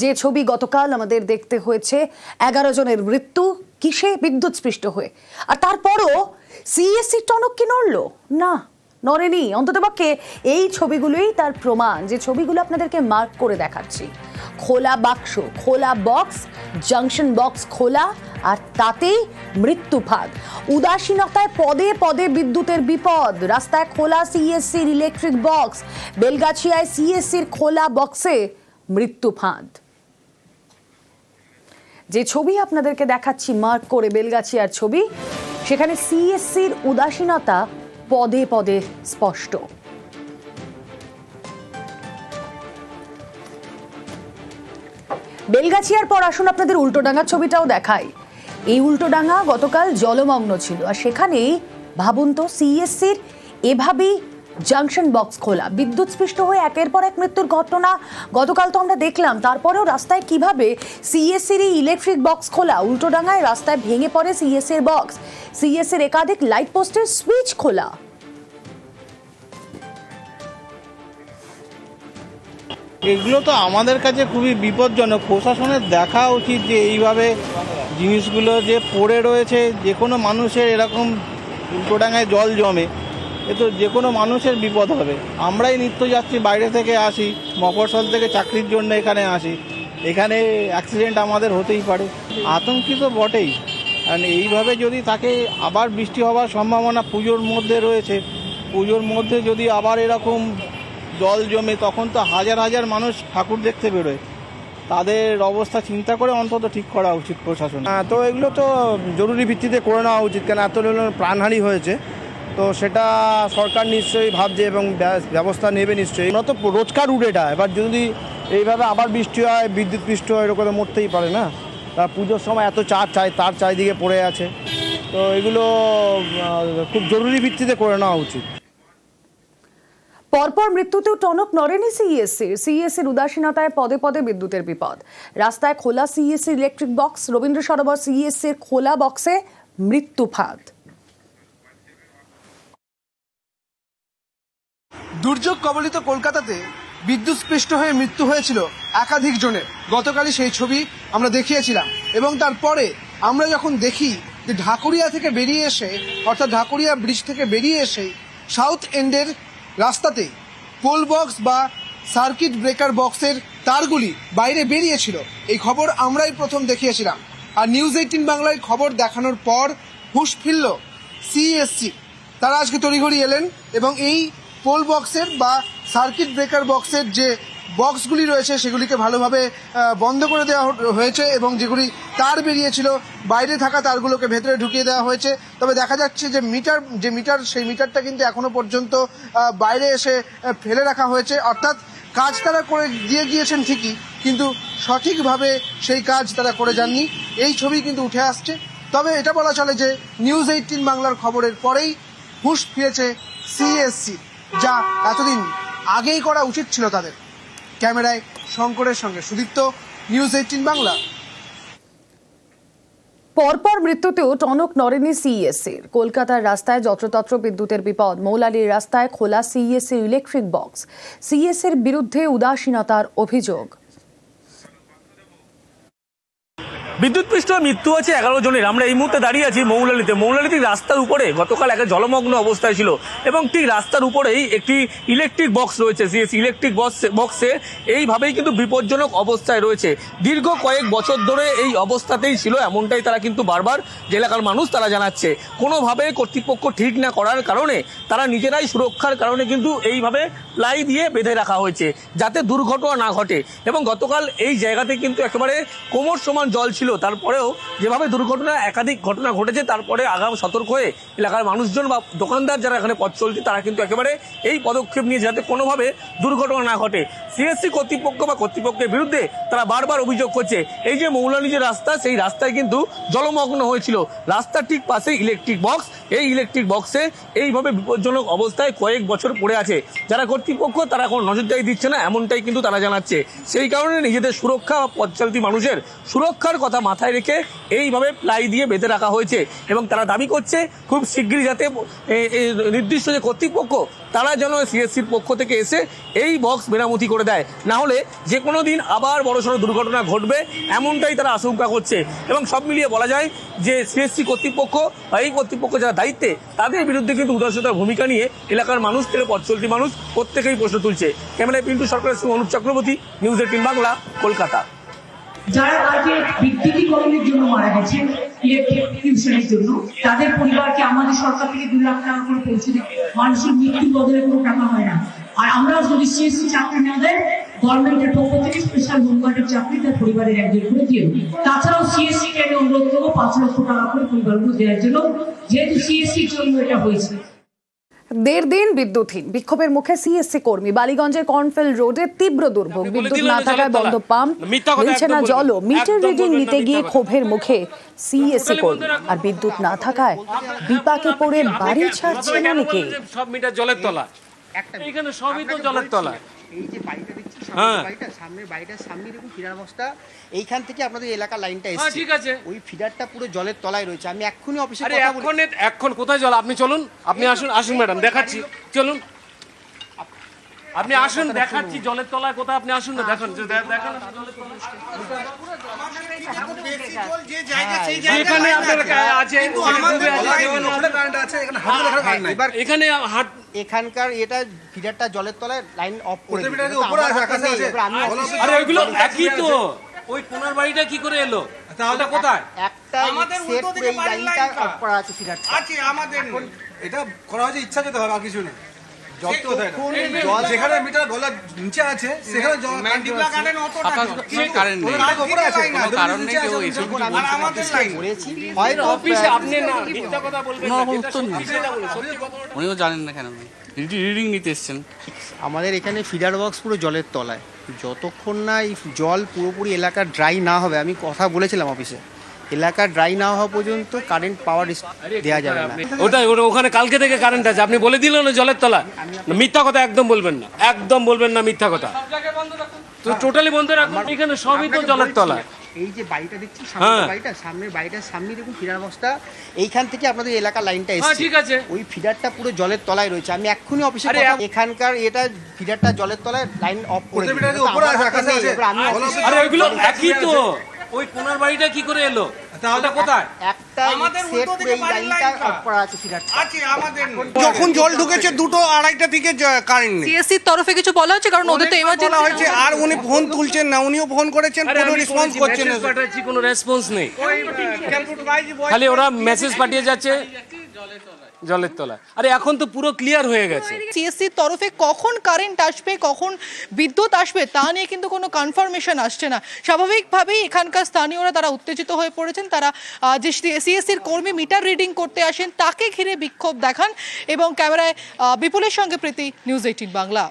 যে ছবি গতকাল আমাদের দেখতে হয়েছে, এগারো জনের মৃত্যু, কিসে বিদ্যুৎ স্পৃষ্ট হয়ে। আর তারপরও সিএসসি টনক কি নড়লো? না, নড়েনি। অন্ততপক্ষে এই ছবিগুলোই তার প্রমাণ, যে ছবিগুলো আপনাদেরকে মার্ক করে দেখাচ্ছি। খোলা বাক্স, খোলা বক্স জাংশন বক্স খোলা, আর তাতেই মৃত্যু ফাঁদ উদাসীনতায় পদে পদে বিদ্যুতের বিপদ, রাস্তায় খোলা সিএসসির ইলেকট্রিক বক্স বেলগাছিয়ায় সিএসসির খোলা বক্সে মৃত্যু ফাঁদ যে ছবি আপনাদেরকে দেখাচ্ছি, মার্ক করে বেলগাছিয়ার ছবি, সেখানে সিএসসির উদাসীনতা পদে পদে স্পষ্ট। বেলগাছিয়ার পর আসুন আপনাদের উল্টোডাঙ্গার ছবিটাও দেখাই। এই উল্টোডাঙ্গা গতকাল জলমগ্ন ছিল, আর সেখানেই ভাবুন তো, সিএসসির এভাবেই জাংশন বক্স খোলা। বিদ্যুৎ স্পৃষ্ট হয়ে একের পর এক মৃত্যুর ঘটনা গতকাল তো আমরা দেখলাম। তারপরেও রাস্তায় কীভাবে সিএসসির ইলেকট্রিক বক্স খোলা? উল্টোডাঙ্গায় রাস্তায় ভেঙে পড়ে সিএসসির বক্স সিএসসির একাধিক লাইট পোস্টের সুইচ খোলা। এগুলো তো আমাদের কাছে খুবই বিপজ্জনক। প্রশাসনের দেখা উচিত যে এইভাবে জিনিসগুলো যে পড়ে রয়েছে, যে কোনো মানুষের এরকম উল্টোডাঙায় জল জমে। এ তো যে কোনো মানুষের বিপদ হবে। আমরাই নিত্য যাচ্ছি বাইরে থেকে আসি, মফস্বল থেকে চাকরির জন্য এখানে আসি। এখানে অ্যাক্সিডেন্ট আমাদের হতেই পারে। আতঙ্কিত বটেই। কারণ এইভাবে যদি তাকে আবার বৃষ্টি হওয়ার সম্ভাবনা পুজোর মধ্যে রয়েছে, পুজোর মধ্যে যদি আবার এরকম জল জমে, তখন তো হাজার হাজার মানুষ ঠাকুর দেখতে বেরোয়। তাদের অবস্থা চিন্তা করে অন্তত ঠিক করা উচিত প্রশাসন। তো এগুলো তো জরুরি ভিত্তিতে করে নেওয়া উচিত, কেন এত প্রাণহানি হয়েছে। তো সেটা সরকার নিশ্চয়ই ভাবছে এবং ব্যবস্থা নেবে নিশ্চয়ই। তো রোজকার রুট এটা। এবার যদি এইভাবে আবার বৃষ্টি হয়, বিদ্যুৎ বৃষ্টি হয়, এরকম মরতেই পারে না। তা পুজোর সময় এত চার চাই, তার চারিদিকে পড়ে আছে। তো এগুলো খুব জরুরি ভিত্তিতে করে নেওয়া উচিত। পরপর মৃত্যুতেও টনক নড়েনি সিএসসির সিএসসির উদাসীনতায় পদে পদে বিদ্যুতের বিপদ। রাস্তায় খোলা সিএসসির ইলেকট্রিক বক্স রবীন্দ্র সরোবর সিএসসির খোলা বক্সে মৃত্যু ফাঁদ দুর্যোগ কবলিত কলকাতাতে বিদ্যুৎ স্পৃষ্ট হয়ে মৃত্যু হয়েছিল একাধিক জনের। গতকালই সেই ছবি আমরা দেখিয়েছিলাম এবং তারপরে আমরা যখন দেখি যে ঢাকুরিয়া থেকে বেরিয়ে এসে, অর্থাৎ ঢাকুরিয়া ব্রিজ থেকে বেরিয়ে এসে সাউথ এন্ডের রাস্তাতেই পোল বক্স বা সার্কিট ব্রেকার বক্সের তারগুলি বাইরে বেরিয়েছিল। এই খবর আমরাই প্রথম দেখিয়েছিলাম। আর নিউজ এইটিন বাংলায় খবর দেখানোর পর হুঁশ ফিরল সিএসসি তারা আজকে তড়িঘড়ি এলেন এবং এই পোল বক্সের বা সার্কিট ব্রেকার বক্সের যে বক্সগুলি রয়েছে, সেগুলিকে ভালোভাবে বন্ধ করে দেওয়া হয়েছে এবং যেগুলি তার বেরিয়েছিল, বাইরে থাকা তারগুলোকে ভেতরে ঢুকিয়ে দেওয়া হয়েছে। তবে দেখা যাচ্ছে যে মিটার যে মিটার, সেই মিটারটা কিন্তু এখনও পর্যন্ত বাইরে এসে ফেলে রাখা হয়েছে। অর্থাৎ কাজ তারা করে, দিয়ে গিয়েছেন ঠিকই, কিন্তু সঠিকভাবে সেই কাজ তারা করে যাননি। এই ছবি কিন্তু উঠে আসছে। তবে এটা বলা চলে যে নিউজ এইটিন বাংলার খবরের পরেই হুঁশ ফিরেছে সিএসসি যা এতদিন আগেই করা উচিত ছিল তাদের। ক্যামেরায় শঙ্করের সঙ্গে সুদীপ্ত নিউজ এইটিন বাংলা। পরপর মৃত্যুতেও টনক নরেনি সিইএসসি কলকাতার রাস্তায় যত্রতত্র বিদ্যুতের বিপদ। মৌলালির রাস্তায় খোলা সিইএসসির ইলেকট্রিক বক্স সিইএসসির বিরুদ্ধে উদাসীনতার অভিযোগ। বিদ্যুৎপৃষ্ট মৃত্যু হয়েছে এগারো জনের। আমরা এই মুহূর্তে দাঁড়িয়ে আছি মৌলালিতে। মৌলালিতে রাস্তার উপরে, গতকাল একটা জলমগ্ন অবস্থায় ছিল। এবং ঠিক রাস্তার উপরেই একটি ইলেকট্রিক বক্স রয়েছে সেই ইলেকট্রিক বক্স বক্সে এইভাবেই কিন্তু বিপজ্জনক অবস্থায় রয়েছে। দীর্ঘ কয়েক বছর ধরে এই অবস্থাতেই ছিল, এমনটাই তারা কিন্তু বারবার যে এলাকার মানুষ তারা জানাচ্ছে। কোনোভাবে কর্তৃপক্ষ ঠিক না করার কারণে তারা নিজেরাই সুরক্ষার কারণে কিন্তু এইভাবে প্লাই দিয়ে বেঁধে রাখা হয়েছে, যাতে দুর্ঘটনা না ঘটে। এবং গতকাল এই জায়গাতে কিন্তু একেবারে কোমর সমান জল ছিল তারপরেও যেভাবে দুর্ঘটনা, একাধিক ঘটনা ঘটেছে, তারপরে আগাম সতর্ক হয়ে এলাকার মানুষজন বা দোকানদার যারা এখানে পথ চলছে, তারা কিন্তু একেবারে এই পদক্ষেপ নিয়ে যাতে কোনোভাবে দুর্ঘটনা না ঘটে। সিএসসি কর্তৃপক্ষ বা কর্তৃপক্ষের বিরুদ্ধে তারা বারবার অভিযোগ করছে। এই যে মৌলানি যে রাস্তা, সেই রাস্তায় কিন্তু জলমগ্ন হয়েছিল। রাস্তার ঠিক পাশে ইলেকট্রিক বক্স এই ইলেকট্রিক বক্সে এইভাবে বিপজ্জনক অবস্থায় কয়েক বছর পড়ে আছে। যারা কর্তৃপক্ষ, তারা কোনো নজরদারি দিচ্ছে না, এমনটাই কিন্তু তারা জানাচ্ছে। সেই কারণে নিজেদের সুরক্ষা বা পথ চলতি মানুষের সুরক্ষার কথা মাথায় রেখে এইভাবে প্লাই দিয়ে বেঁধে রাখা হয়েছে এবং তারা দাবি করছে, খুব শীঘ্রই যাতে নির্দিষ্ট যে কর্তৃপক্ষ, তারা যেন সিএসসির পক্ষ থেকে এসে এই বক্স মেরামতি করে দেয়। না হলে যে কোনো দিন আবার বড়সড় দুর্ঘটনা ঘটবে, এমনটাই তারা আশঙ্কা করছে। এবং সব মিলিয়ে বলা যায় যে সিএসসি কর্তৃপক্ষ বা এই কর্তৃপক্ষ যারা দায়িত্বে, তাদের বিরুদ্ধে কিন্তু উদাসীনতার ভূমিকা নিয়ে এলাকার মানুষ থেকে পথ চলতি মানুষ প্রত্যেকেই প্রশ্ন তুলছে। ক্যামেরায় পিন্টু সরকারের সঙ্গে অনুপ চক্রবর্তী, নিউজ এইটিন বাংলা, কলকাতা। যারা আজকে বিদ্যুতীকরণের জন্য মারা গেছে ইলেকট্রিকিউশনের জন্য, তাদের পরিবারকে আমাদের সরকার থেকে দু লাখ টাকা করে পৌঁছে দেয় মানুষের মৃত্যুর বদলে কোনো টাকা হয় না। আর আমরা যদি সিএসসি চাকরি না দেয় গভর্নমেন্টের পক্ষ থেকে স্পেশাল হোমগার্ডের চাকরি তার পরিবারের একজন করে দিয়ে তাছাড়াও সিএসসি কে আমি অনুরোধ করব পাঁচ লক্ষ টাকা করে পরিবারগুলো দেওয়ার জন্য। যেহেতু সিএসসির জন্য এটা হয়েছে। দেড় দিন বিদ্যুৎহীন। বিক্ষোভের মুখে সিএসসি কর্মী বালিগঞ্জের কর্নফিল্ড রোডে তীব্র দুর্ভোগ। বিদ্যুৎ না না থাকায় বন্ধ পাম্প মিলছে না জলও। মিটার রিডিং নিতে গিয়ে ক্ষোভের মুখে সিএসসি কর্মী। আর বিদ্যুৎ না থাকায় বিপাকে পড়ে বাড়ি ছাড়ছেন অনেকে। সব মিটার জলের তলা। এখানে সবই তো জলের তলা। এই যে হ্যাঁ। সামনের বাড়িটা সামনের বাড়িটার সামনে দেখুন ফিডার বক্সটা এইখান থেকে আপনাদের লাইনটা হ্যাঁ এসছে। ঠিক আছে। ওই ফিডারটা পুরো জলের তলায় রয়েছে। আমি এক্ষুনি অফিসে আরে কথা বলি। এখন এখন কোথায় জল? আপনি চলুন। আপনি আসুন আসুন ম্যাডাম দেখাচ্ছি। চলুন। আপনি আসুন দেখাচ্ছি। জলের তলায় কোথায় আপনি আসুন না দেখান। দেখান। আপনার আছে এবার এখানে হাট এখানকার এটা ফিডারটা জলের তলায় লাইন অফ করে নেই। আরে ওইগুলো একই তো। ওই কোনার বাড়িটা কি করে এলো? তাহলে কোথায়? একটা আমাদের উল্টো দিকে বাড়ির লাইনটা অফ করা আছে ফিডারটা। আছে আমাদের। এটা করা হয়েছে ইচ্ছা যেতে হবে আর কিছু না। জল যেখানে মিটার গলার নিচে আছে সেখানে জল কারেন্ট নেই। উপরে আছে কোনো কারণ নেই যে এসব যখন আমি অফিসে করেছি হয় অফিসে আপনি না মিথ্যা কথা বলবেন কোনো? না, রকম যেটা উত্তর নেই সত্যি সেটা বলুন, সত্যি কথা বলুন। উনিও জানেন না কেন? রিডিং নিতে এসছেন। আমাদের এখানে ফিডার বক্স পুরো জলের তলায়। যতক্ষণ না এই জল পুরোপুরি এলাকা ড্রাই না হবে আমি কথা বলেছিলাম অফিসে এলাকা ড্রাই না হওয়া পর্যন্ত কারেন্ট পাওয়ার দেওয়া যাবে না। ওটাই ওটা ওখানে কালকে থেকে কারেন্ট আছে। আপনি বলে দিলেন না জলের তলা না, মিথ্যা কথা একদম বলবেন না। একদম বলবেন না মিথ্যা কথা। তো টোটালি বন্ধ রাখুন। এখানে সবই তো জলের তলা এই যে বাড়িটা দেখছি হ্যাঁ। সামনের বাড়িটা সামনের বাড়িটার সামনে দেখুন ফিডার বক্সটা এইখান থেকে আপনাদের এলাকার লাইনটা হ্যাঁ এসছে। ঠিক আছে। ওই ফিডারটা পুরো জলের তলায় রয়েছে। আমি এক্ষুনি অফিসে এখানকার এটা ফিডারটা জলের তলায় লাইন অফ করে আমি আরে ওইগুলো একই তো। ওই কোনার বাড়িটা কি করে এলো? তাহলে কোথায়? একটা লাইনটা আছে যখন জল ঢুকেছে দুটো আড়াইটা থেকে কারেন্ট নেই। তরফে কিছু বলা হচ্ছে? কারণ ওদের তো হয়েছে আর উনি ফোন তুলছেন না উনিও ফোন করেছেন কোনো রেসপন্স করছেন না। পাঠাচ্ছি কোনো রেসপন্স নেই। খালি ওরা মেসেজ পাঠিয়ে যাচ্ছে। জলের তলায়। আরে এখন তো পুরো ক্লিয়ার হয়ে গেছে। সিএসসির তরফে কখন কারেন্ট আসবে, কখন বিদ্যুৎ আসবে, তা নিয়ে কিন্তু কোনো কনফার্মেশন আসছে না। স্বাভাবিকভাবেই এখানকার স্থানীয়রা তারা উত্তেজিত হয়ে পড়েছেন। তারা যে সিএসসির কর্মী মিটার রিডিং করতে আসেন, তাকে ঘিরে বিক্ষোভ দেখান এবং ক্যামেরায় বিপুলের সঙ্গে প্রীতি নিউজ এইটিন বাংলা।